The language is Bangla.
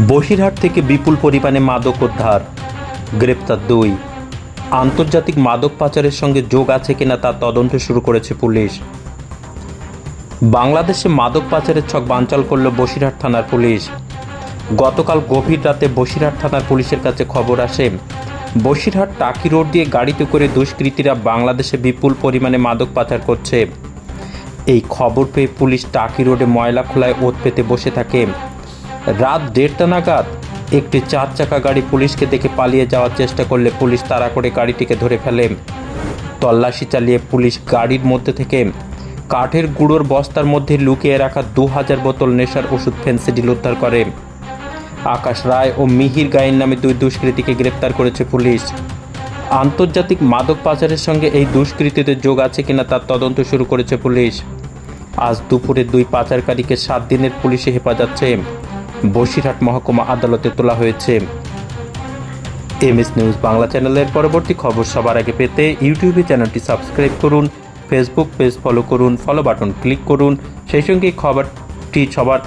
বসিরহাট থেকে বিপুল পরিমাণে মাদক উদ্ধার। গ্রেপ্তার দুই। আন্তর্জাতিক মাদক পাচারের সঙ্গে যোগ আছে কিনা তার তদন্ত শুরু করেছে পুলিশ। বাংলাদেশে মাদক পাচারের ছক বানচাল করল বসিরহাট থানার পুলিশ। গতকাল গভীর রাতে বসিরহাট থানার পুলিশের কাছে খবর আসে, বসিরহাট টাকি রোড দিয়ে গাড়িতে করে দুষ্কৃতীরা বাংলাদেশে বিপুল পরিমাণে মাদক পাচার করছে। এই খবর পেয়ে পুলিশ টাকি রোডে ময়লা খোলায় ওত পেতে বসে থাকে। রাত দেড়টা নাগাদ একটি চার চাকা গাড়ি পুলিশকে দেখে পালিয়ে যাওয়ার চেষ্টা করলে পুলিশ তাড়া করে গাড়িটিকে ধরে ফেলে। তল্লাশি চালিয়ে পুলিশ গাড়ির মধ্যে থেকে কাঠের গুঁড়োর বস্তার মধ্যে লুকিয়ে রাখা দু হাজার বোতল নেশার ওষুধ ফেন্সিডিল উদ্ধার করে। আকাশ রায় ও মিহির গায়ের নামে দুই দুষ্কৃতীকে গ্রেপ্তার করেছে পুলিশ। আন্তর্জাতিক মাদক পাচারের সঙ্গে এই দুষ্কৃতীদের যোগ আছে কিনা তার তদন্ত শুরু করেছে পুলিশ। আজ দুপুরে দুই পাচারকারীকে সাত দিনের পুলিশে হেফাজতে বসিরহাট মহকুমা আদালতে তোলা হয়েছে। এমএস নিউজ বাংলা চ্যানেলের পরবর্তী খবর সবার আগে পেতে ইউটিউবে চ্যানেলটি সাবস্ক্রাইব করুন, ফেসবুক পেজ ফলো করুন ফলো বাটন ক্লিক করুন। সেই সঙ্গে খবরটি সবার